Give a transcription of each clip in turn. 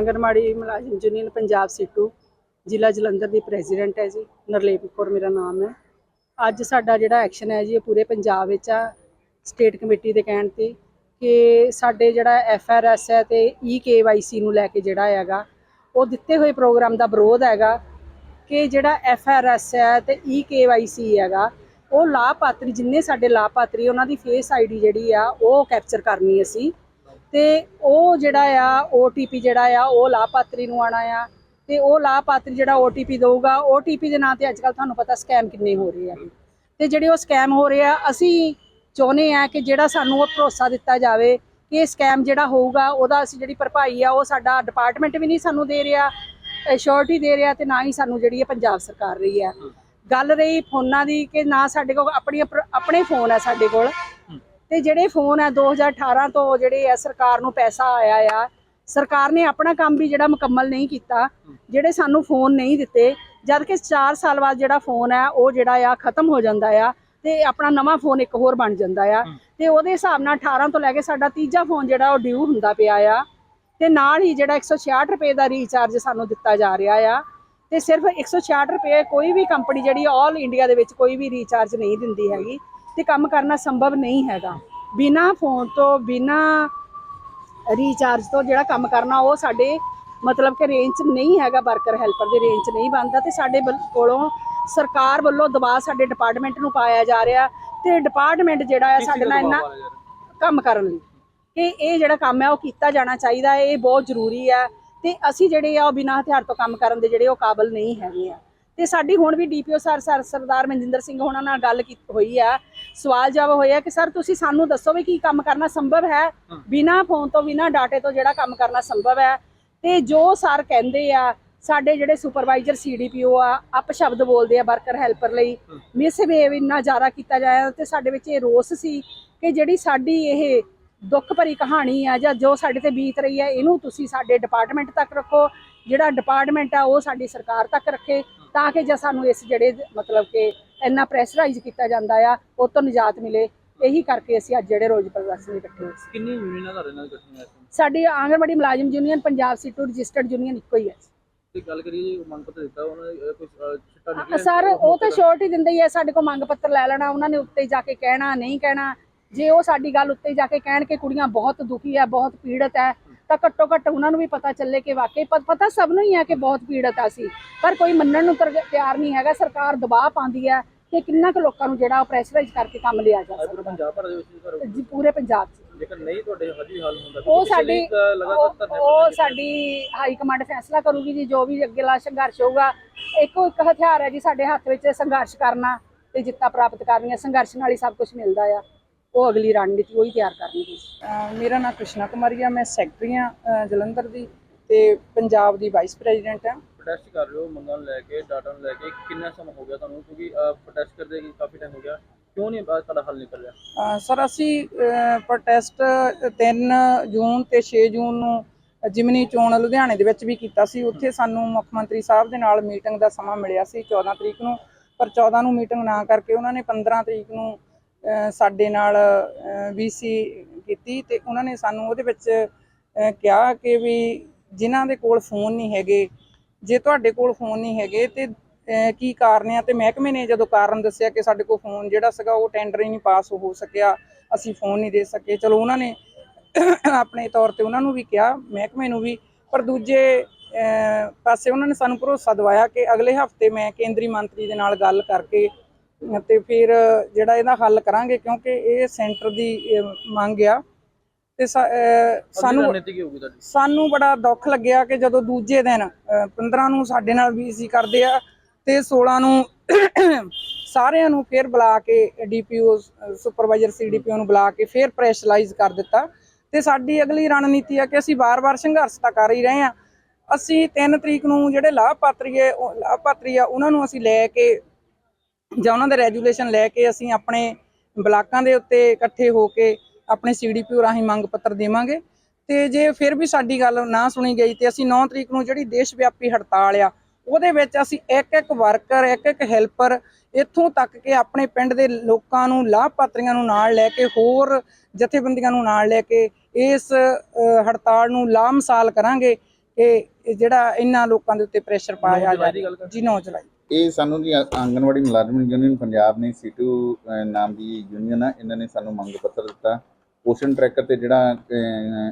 ਆਂਗਨਵਾੜੀ ਮੁਲਾਜ਼ਮ ਯੂਨੀਅਨ ਪੰਜਾਬ ਸੀਟੂ, ਜ਼ਿਲ੍ਹਾ ਜਲੰਧਰ ਦੀ ਪ੍ਰੈਜ਼ੀਡੈਂਟ ਹੈ ਜੀ, ਨਰਲੇਪ ਕੌਰ ਮੇਰਾ ਨਾਮ ਹੈ। ਅੱਜ ਸਾਡਾ ਜਿਹੜਾ ਐਕਸ਼ਨ ਹੈ ਜੀ, ਇਹ ਪੂਰੇ ਪੰਜਾਬ ਵਿੱਚ ਆ, ਸਟੇਟ ਕਮੇਟੀ ਦੇ ਕਹਿਣ ਤੇ ਕਿ ਸਾਡੇ ਜਿਹੜਾ ਐਫਆਰਐਸ ਹੈ ਤੇ ਸੀ ਨੂੰ ਲੈ ਕੇ ਜਿਹੜਾ ਹੈਗਾ, ਉਹ ਦਿੱਤੇ ਹੋਏ ਪ੍ਰੋਗਰਾਮ ਦਾ ਵਿਰੋਧ ਹੈਗਾ ਕਿ ਜਿਹੜਾ ਐਫਆਰਐਸ ਹੈ ਤੇ ਸੀ ਹੈਗਾ, ਉਹ ਲਾਭਪਾਤਰੀ, ਜਿੰਨੇ ਸਾਡੇ ਲਾਭਪਾਤਰੀ, ਉਹਨਾਂ ਦੀ ਫੇਸ ਆਈਡੀ ਜਿਹੜੀ ਆ, ਉਹ ਕੈਪਚਰ ਕਰਨੀ ਅਸੀਂ। ਤੇ ਉਹ ਜਿਹੜਾ ਆ OTP ਜਿਹੜਾ ਆ, ਉਹ ਲਾਭਪਾਤਰੀ ਨੂੰ ਆਣਾ ਆ। ਤੇ ਉਹ ਲਾਭਪਾਤਰੀ ਜਿਹੜਾ OTP ਦਊਗਾ OTP ਦੇ ਨਾਂ ਤੇ ਅੱਜ ਅੱਜਕੱਲ ਤੁਹਾਨੂੰ ਪਤਾ ਸਕੈਮ ਕਿੰਨੇ ਹੋ ਰਹੇ ਆ। ਤੇ ਜਿਹੜੇ ਉਹ ਸਕੈਮ ਹੋ ਰਹੇ ਆ, ਅਸੀਂ ਚਾਹੁੰਦੇ ਆ ਕਿ ਜਿਹੜਾ ਸਾਨੂੰ ਉਹ ਭਰੋਸਾ ਦਿੱਤਾ ਜਾਵੇ ਕਿ ਇਹ ਸਕੈਮ ਜਿਹੜਾ ਹੋਊਗਾ, ਉਹਦਾ ਅਸੀਂ ਜਿਹੜੀ ਭਰਪਾਈ ਆ, ਉਹ ਸਾਡਾ ਡਿਪਾਰਟਮੈਂਟ ਵੀ ਨਹੀਂ ਸਾਨੂੰ ਦੇ ਰਿਹਾ ਸ਼ੋਰਟੀ ਦੇ ਰਿਹਾ ਤੇ ਨਾ ਹੀ ਸਾਨੂੰ ਜਿਹੜੀ ਹੈ ਪੰਜਾਬ ਸਰਕਾਰ ਰਹੀ ਆ। ਗੱਲ ਰਹੀ ਫੋਨਾਂ ਦੀ ਕਿ ਨਾ ਸਾਡੇ ਕੋਲ ਆਪਣੀ ਆਪਣੇ ਫੋਨ ਆ ਸਾਡੇ ਕੋਲ। ਤੇ ਜਿਹੜੇ ਫੋਨ ਆ 2018 ਤੋਂ ਜਿਹੜੇ ਆ ਸਰਕਾਰ ਨੂੰ ਪੈਸਾ ਆਇਆ ਆ ਸਰਕਾਰ ਨੇ ਆਪਣਾ ਕੰਮ ਵੀ ਜਿਹੜਾ ਮੁਕੰਮਲ ਨਹੀਂ ਕੀਤਾ ਜਿਹੜੇ ਸਾਨੂੰ ਫੋਨ ਨਹੀਂ ਦਿੱਤੇ ਜਦ ਕਿ 4 ਸਾਲ ਬਾਅਦ ਜਿਹੜਾ ਫੋਨ ਆ ਉਹ ਜਿਹੜਾ ਆ ਖਤਮ ਹੋ ਜਾਂਦਾ ਆ ਤੇ ਆਪਣਾ ਨਵਾਂ ਫੋਨ ਇੱਕ ਹੋਰ ਬਣ ਜਾਂਦਾ ਆ। ਤੇ ਉਹਦੇ ਹਿਸਾਬ ਨਾਲ 18 ਤੋਂ ਲੈ ਕੇ ਸਾਡਾ ਤੀਜਾ ਫੋਨ ਜਿਹੜਾ ਉਹ ਡਿਊ ਹੁੰਦਾ ਪਿਆ ਆ। ਤੇ ਨਾਲ ਹੀ ਜਿਹੜਾ 166 ਰੁਪਏ ਦਾ ਰੀਚਾਰਜ ਸਾਨੂੰ ਦਿੱਤਾ ਜਾ ਰਿਹਾ ਆ। ਤੇ ਸਿਰਫ 166 ਰੁਪਏ ਕੋਈ ਵੀ ਕੰਪਨੀ ਜਿਹੜੀ ਆਲ ਇੰਡੀਆ ਦੇ ਵਿੱਚ ਕੋਈ ਵੀ ਰੀਚਾਰਜ ਨਹੀਂ ਦਿੰਦੀ ਹੈਗੀ। ਤੇ ਕੰਮ ਕਰਨਾ ਸੰਭਵ ਨਹੀਂ ਹੈਗਾ। ਬਿਨਾ ਫੋਨ ਤੋਂ ਬਿਨਾ ਰੀਚਾਰਜ ਤੋਂ ਜਿਹੜਾ ਕੰਮ ਕਰਨਾ ਉਹ ਸਾਡੇ ਮਤਲਬ ਕਿ ਰੇਂਜ 'ਚ ਨਹੀਂ ਹੈਗਾ ਵਰਕਰ ਹੈਲਪਰ ਦੇ ਰੇਂਜ 'ਚ ਨਹੀਂ ਬਣਦਾ ਤੇ ਸਾਡੇ ਕੋਲੋਂ ਸਰਕਾਰ ਵੱਲੋਂ ਦਬਾਅ ਸਾਡੇ ਡਿਪਾਰਟਮੈਂਟ ਨੂੰ ਪਾਇਆ ਜਾ ਰਿਹਾ ਤੇ ਡਿਪਾਰਟਮੈਂਟ ਜਿਹੜਾ ਹੈ ਸਾਡੇ ਨਾਲ ਇੰਨਾ ਕੰਮ ਕਰਨ ਲਈ ਕਿ ਇਹ ਜਿਹੜਾ ਕੰਮ ਹੈ ਉਹ ਕੀਤਾ ਜਾਣਾ ਚਾਹੀਦਾ ਹੈ ਇਹ ਬਹੁਤ ਜ਼ਰੂਰੀ ਹੈ ਤੇ ਅਸੀਂ ਜਿਹੜੇ ਆ ਉਹ ਬਿਨਾਂ ਹਥਿਆਰ ਤੋਂ ਕੰਮ ਕਰਨ ਦੇ ਜਿਹੜੇ ਉਹ ਕਾਬਲ ਨਹੀਂ ਹੈਗੇ ਆ। ਤੇ ਸਾਡੀ ਹੁਣ ਵੀ DPO sir sir Sardar Manjinder Singh ਹੋਣਾ ਨਾਲ ਗੱਲ ਕੀਤੀ ਹੋਈ ਆ ਸਵਾਲ ਜਵਾਬ ਹੋਇਆ ਕਿ ਸਰ ਤੁਸੀਂ ਸਾਨੂੰ ਦੱਸੋ ਵੀ ਕੀ ਕੰਮ ਕਰਨਾ ਸੰਭਵ ਹੈ? ਬਿਨਾਂ ਫੋਨ ਤੋਂ ਬਿਨਾਂ ਡਾਟੇ ਤੋਂ ਜਿਹੜਾ ਕੰਮ ਕਰਨਾ ਸੰਭਵ ਹੈ? ਤੇ ਜੋ ਸਰ ਕਹਿੰਦੇ ਆ ਸਾਡੇ ਜਿਹੜੇ ਸੁਪਰਵਾਈਜ਼ਰ ਸੀਡੀਪੀਓ ਆ ਅਪ ਸ਼ਬਦ ਬੋਲਦੇ ਆ ਵਰਕਰ ਹੈਲਪਰ ਲਈ। ਮਿਸਬਿਹੇਵ ਇੰਨਾ ਜ਼ਿਆਦਾ ਕੀਤਾ ਜਾਇਆ ਤੇ ਸਾਡੇ ਵਿੱਚ ਇਹ ਰੋਸ ਸੀ ਕਿ ਜਿਹੜੀ ਸਾਡੀ ਇਹ ਦੁੱਖ ਭਰੀ ਕਹਾਣੀ ਆ ਜਾਂ ਜੋ ਸਾਡੇ ਤੇ ਬੀਤ ਰਹੀ ਹੈ ਇਹਨੂੰ ਤੁਸੀਂ ਸਾਡੇ ਡਿਪਾਰਟਮੈਂਟ ਤੱਕ ਰੱਖੋ। ਜਿਹੜਾ ਡਿਪਾਰਟਮੈਂਟ ਆ ਉਹ ਸਾਡੀ ਸਰਕਾਰ ਤੱਕ ਰੱਖੇ ਤਾਂ ਕਿ ਜੇ ਸਾਨੂੰ ਇਸ ਜਿਹੜੇ ਮਤਲਬ ਕਿ ਇੰਨਾ ਪ੍ਰੈਸ਼ਰਾਈਜ਼ ਕੀਤਾ ਜਾਂਦਾ ਆ ਉਹ ਤੋਂ ਨਿਜਾਤ ਮਿਲੇ। ਇਹੀ ਕਰਕੇ ਅਸੀਂ ਅੱਜ ਜਿਹੜੇ ਰੋਜ਼ ਪ੍ਰਦਰਸ਼ਨ ਇਕੱਠੇ ਹੋਏ ਸੀ। ਕਿੰਨੀ ਯੂਨੀਅਨਾਂ ਤੁਹਾਡੇ ਨਾਲ ਇਕੱਠੀਆਂ time? ਸਾਡੀ ਆਂਗਣਵਾੜੀ ਮੁਲਾਜ਼ਮ union Punjab CITU registered union ਇੱਕੋ ਹੀ ਹੈ। ਤੇ ਗੱਲ ਕਰੀਏ ਜੀ ਮੰਗ ਪੱਤਰ ਦਿੱਤਾ ਉਹਨਾਂ ਨੇ ਕੋਈ ਚਿੱਟਾ ਨਿਕਲਿਆ ਸਰ ਉਹ ਤਾਂ ਸ਼ੋਰਟ ਹੀ ਦਿੰਦੇ ਹੀ ਆ ਸਾਡੇ ਕੋਲ ਮੰਗ ਪੱਤਰ ਲੈ ਲੈਣਾ ਉਹਨਾਂ ਨੇ ਉੱਤੇ ਜਾ ਕੇ ਕਹਿਣਾ ਨਹੀਂ ਕਹਿਣਾ। ਜੇ ਉਹ ਸਾਡੀ ਗੱਲ ਉੱਤੇ ਜਾ ਕੇ ਕਹਿਣ ਕਿ ਕੁੜੀਆਂ ਬਹੁਤ ਦੁਖੀ ਹੈ ਬਹੁਤ ਪੀੜਤ ਹੈ ਤਾਂ ਘੱਟੋ ਘੱਟ ਉਹਨਾਂ ਨੂੰ ਵੀ ਪਤਾ ਚੱਲੇ ਕਿ ਵਾਕਈ ਪਤਾ ਸਭ ਨੂੰ ਹੀ ਹੈ ਕਿ ਬਹੁਤ ਪੀੜਤ ਆ ਸੀ ਪਰ ਕੋਈ ਮੰਨਣ ਨੂੰ ਤਿਆਰ ਨਹੀਂ ਹੈਗਾ ਸਰਕਾਰ ਦਬਾਅ ਪਾਉਂਦੀ ਹੈ ਕਿ ਕਿੰਨਾ ਕੁ ਲੋਕਾਂ ਨੂੰ ਜਿਹੜਾ ਪ੍ਰੈਸ਼ਰਾਈਜ਼ ਕਰਕੇ ਕੰਮ ਲਿਆ ਜਾ ਸਕਦਾ। ਪੰਜਾਬ ਭਰ ਦੇ ਵਿੱਚ ਸਰ ਜੀ ਪੂਰੇ ਪੰਜਾਬ 'ਚ। ਜੇਕਰ ਨਹੀਂ ਤੁਹਾਡੇ ਹਜੇ ਹੱਲ ਹੁੰਦਾ ਉਹ ਸਾਡੀ ਉਹ- ਸਾਡੀ ਹਾਈ ਕਮਾਂਡ ਫੈਸਲਾ ਕਰੂਗੀ ਜੀ ਜੋ ਵੀ ਅੱਗੇਲਾ ਸੰਘਰਸ਼ ਹੋਊਗਾ। ਇੱਕੋ ਇੱਕ ਹਥਿਆਰ ਹੈ ਜੀ ਸਾਡੇ ਹੱਥ ਵਿੱਚ ਸੰਘਰਸ਼ ਕਰਨਾ ਤੇ ਜਿੱਤਾਂ ਪ੍ਰਾਪਤ ਕਰਨੀਆਂ ਸੰਘਰਸ਼ ਨਾਲ ਹੀ ਸਭ ਕੁਝ ਮਿਲਦਾ ਆ। ਉਹ ਅਗਲੀ ਰਣਨੀਤੀ ਉਹੀ ਤਿਆਰ ਕਰਨੀ ਜੀ ਅਹ ਮੇਰਾ ਨਾਮ ਕ੍ਰਿਸ਼ਨਾ ਕੁਮਾਰੀ ਆ ਮੈਂ ਸੈਕਟਰੀ ਆ ਜਲੰਧਰ ਦੀ ਤੇ ਪੰਜਾਬ ਦੀ ਵਾਈਸ ਪ੍ਰੈਜ਼ੀਡੈਂਟ ਆ। ਪ੍ਰੋਟੈਸਟ ਕਰ ਰਹੇ ਹੋ ਮੰਗਾਂ ਨੂੰ ਲੈ ਕੇ ਡਾਟਾ ਨੂੰ ਲੈ ਕੇ ਕਿੰਨਾ ਸਮਾਂ ਹੋ ਗਿਆ ਤੁਹਾਨੂੰ? ਕਿਉਂਕਿ ਪ੍ਰੋਟੈਸਟ ਕਰਦੇ ਕੀ ਕਾਫੀ ਟਾਈਮ ਹੋ ਗਿਆ। ਕਿਉਂ ਨਹੀਂ ਬਾਅਦ ਤੁਹਾਡਾ ਹੱਲ ਨਿਕਲ ਰਿਹਾ ਸਰ ਅਸੀਂ ਪ੍ਰੋਟੈਸਟ 3 ਜੂਨ ਤੇ 6 ਜੂਨ ਨੂੰ ਜਿਮਨੀ ਚੋਣ ਲੁਧਿਆਣੇ ਦੇ ਵਿੱਚ ਵੀ ਕੀਤਾ ਸੀ। ਉੱਥੇ ਸਾਨੂੰ ਮੁੱਖ ਮੰਤਰੀ ਸਾਹਿਬ ਦੇ ਨਾਲ ਮੀਟਿੰਗ ਦਾ ਸਮਾਂ ਮਿਲਿਆ ਸੀ 14 ਤਰੀਕ ਨੂੰ। ਪਰ 14 ਨੂੰ ਮੀਟਿੰਗ ਨਾ ਕਰਕੇ ਉਹਨਾਂ ਨੇ 15 ਤਰੀਕ ਨੂੰ ਸਾਡੇ ਨਾਲ ਵੀਸੀ ਕੀਤੀ ਤੇ ਉਹਨਾਂ ਨੇ ਸਾਨੂੰ ਉਹਦੇ ਵਿੱਚ ਕਿਹਾ ਕਿ ਵੀ ਜਿਨ੍ਹਾਂ ਦੇ ਕੋਲ ਫੋਨ ਨਹੀਂ ਹੈਗੇ, ਜੇ ਤੁਹਾਡੇ ਕੋਲ ਫੋਨ ਨਹੀਂ ਹੈਗੇ ਤੇ ਕੀ ਕਾਰਨ ਆ? ਤੇ ਮਹਿਕਮੇ ਨੇ ਜਦੋਂ ਕਾਰਨ ਦੱਸਿਆ ਕਿ ਸਾਡੇ ਕੋਲ ਫੋਨ ਜਿਹੜਾ ਸੀਗਾ ਉਹ ਟੈਂਡਰ ਹੀ ਨਹੀਂ ਪਾਸ ਹੋ ਸਕਿਆ, ਅਸੀਂ ਫੋਨ ਨਹੀਂ ਦੇ ਸਕੇ। ਚਲੋ ਉਹਨਾਂ ਨੇ ਆਪਣੇ ਤੌਰ ਤੇ ਉਹਨਾਂ ਨੂੰ ਵੀ ਕਿਹਾ, ਮਹਿਕਮੇ ਨੂੰ ਵੀ, ਪਰ ਦੂਜੇ ਪਾਸੇ ਉਹਨਾਂ ਨੇ ਸਾਨੂੰ ਭਰੋਸਾ ਦਿਵਾਇਆ ਕਿ ਅਗਲੇ ਹਫ਼ਤੇ ਮੈਂ ਕੇਂਦਰੀ ਮੰਤਰੀ ਦੇ ਨਾਲ ਗੱਲ ਕਰਕੇ ਤੇ ਫਿਰ ਜਿਹੜਾ ਇਹਦਾ ਹੱਲ ਕਰਾਂਗੇ ਕਿਉਂਕਿ ਇਹ ਸੈਂਟਰ ਦੀ ਮੰਗ ਆ। ਤੇ ਸਾਨੂੰ ਸਾਨੂੰ ਬੜਾ ਦੁੱਖ ਲੱਗਿਆ ਕਿ ਜਦੋਂ ਦੂਜੇ ਦਿਨ ਅਹ, 15 ਨੂੰ ਸਾਡੇ ਨਾਲ ਵੀਸੀ ਕਰਦੇ ਆ ਤੇ 16 ਨੂੰ ਸਾਰਿਆਂ ਨੂੰ ਫਿਰ ਬੁਲਾ ਕੇ ਡੀਪੀਓ ਸੁਪਰਵਾਈਜ਼ਰ ਸੀਡੀਪੀਓ ਨੂੰ ਬੁਲਾ ਕੇ ਫਿਰ ਪ੍ਰੈਸ਼ਰਾਈਜ਼ ਕਰ ਦਿੱਤਾ। ਤੇ ਸਾਡੀ ਅਗਲੀ ਰਣਨੀਤੀ ਆ ਕਿ ਅਸੀਂ ਵਾਰ-ਵਾਰ ਸੰਘਰਸ਼ ਤਾਂ ਕਰ ਹੀ ਰਹੇ ਆ। ਅਸੀਂ 3 ਤਰੀਕ ਨੂੰ ਜਿਹੜੇ ਲਾਭਪਾਤਰੀ ਹੈ ਲਾਭਪਾਤਰੀ ਆ ਉਹਨਾਂ ਨੂੰ ਅਸੀਂ ਲੈ ਕੇ ਜਾਂ ਉਹਨਾਂ ਦੇ ਰੈਜੂਲੇਸ਼ਨ ਲੈ ਕੇ ਅਸੀਂ ਆਪਣੇ ਬਲਾਕਾਂ ਦੇ ਉੱਤੇ ਇਕੱਠੇ ਹੋ ਕੇ ਆਪਣੇ ਸੀਡੀਪੀਓ ਰਾਹੀਂ ਮੰਗ ਪੱਤਰ ਦੇਵਾਂਗੇ। ਤੇ ਜੇ ਫਿਰ ਵੀ ਸਾਡੀ ਗੱਲ ਨਾ ਸੁਣੀ ਗਈ ਤੇ ਅਸੀਂ 9 ਤਰੀਕ ਨੂੰ ਜਿਹੜੀ ਦੇਸ਼ ਵਿਆਪੀ ਹੜਤਾਲ ਆ ਉਹਦੇ ਵਿੱਚ ਅਸੀਂ ਇੱਕ ਇੱਕ ਵਰਕਰ ਇੱਕ ਇੱਕ ਹੈਲਪਰ ਇੱਥੋਂ ਤੱਕ ਕਿ ਆਪਣੇ ਪਿੰਡ ਦੇ ਲੋਕਾਂ ਨੂੰ ਲਾਭਪਾਤਰੀਆਂ ਨੂੰ ਨਾਲ ਲੈ ਕੇ ਹੋਰ ਜਥੇਬੰਦੀਆਂ ਨੂੰ ਨਾਲ ਲੈ ਕੇ ਇਸ ਹੜਤਾਲ ਨੂੰ ਲਾਮਸਾਲ ਕਰਾਂਗੇ ਕਿ ਜਿਹੜਾ ਇਹਨਾਂ ਲੋਕਾਂ ਦੇ ਉੱਤੇ ਪ੍ਰੈਸ਼ਰ ਪਾਇਆ ਜਾ ਜੀ 9 ਜੁਲਾਈ। ਇਹ ਸਾਨੂੰ ਜੀ ਆ- ਆਂਗਣਵਾੜੀ ਮੁਲਾਜ਼ਮ ਯੂਨੀਅਨ ਪੰਜਾਬ ਨੇ ਸੀਟੂ ਨਾਮ ਦੀ ਯੂਨੀਅਨ ਆ, ਇਹਨਾਂ ਨੇ ਸਾਨੂੰ ਮੰਗ ਪੱਤਰ ਦਿੱਤਾ। ਪੋਸ਼ਨ ਟਰੈਕਰ ਤੇ ਜਿਹੜਾ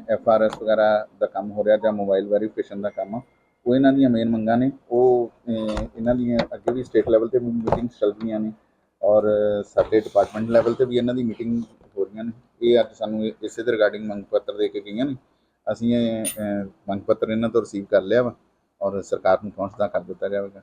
ਐਫ ਆਰ ਐਸ ਵਗੈਰਾ ਦਾ ਕੰਮ ਹੋ ਰਿਹਾ ਜਾਂ ਮੋਬਾਈਲ ਵੈਰੀਫਿਕੇਸ਼ਨ ਦਾ ਕੰਮ, ਉਹ ਇਹਨਾਂ ਦੀਆਂ ਮੇਨ ਮੰਗਾਂ ਨੇ। ਉਹ ਇਹਨਾਂ ਦੀਆਂ ਅੱਗੇ ਵੀ ਸਟੇਟ ਲੈਵਲ ਤੇ ਮੀਟਿੰਗਸ ਚੱਲ ਰਹੀਆਂ ਨੇ ਔਰ ਸਾਡੇ ਡਿਪਾਰਟਮੈਂਟ ਲੈਵਲ ਤੇ ਵੀ ਇਹਨਾਂ ਦੀ ਮੀਟਿੰਗ ਹੋ ਰਹੀਆਂ ਨੇ। ਇਹ ਅੱਜ ਸਾਨੂੰ ਇਸੇ ਦੇ ਰਿਗਾਰਡਿੰਗ ਮੰਗ ਪੱਤਰ ਦੇ ਕੇ ਗਈਆਂ ਨੇ। ਅਸੀਂ ਇਹ ਮੰਗ ਪੱਤਰ ਇਹਨਾਂ ਤੋਂ ਰਿਸੀਵ ਕਰ ਲਿਆ ਵਾ ਔਰ ਸਰਕਾਰ ਨੂੰ ਪਹੁੰਚਦਾ ਕਰ ਦਿੱਤਾ ਜਾਵੇਗਾ।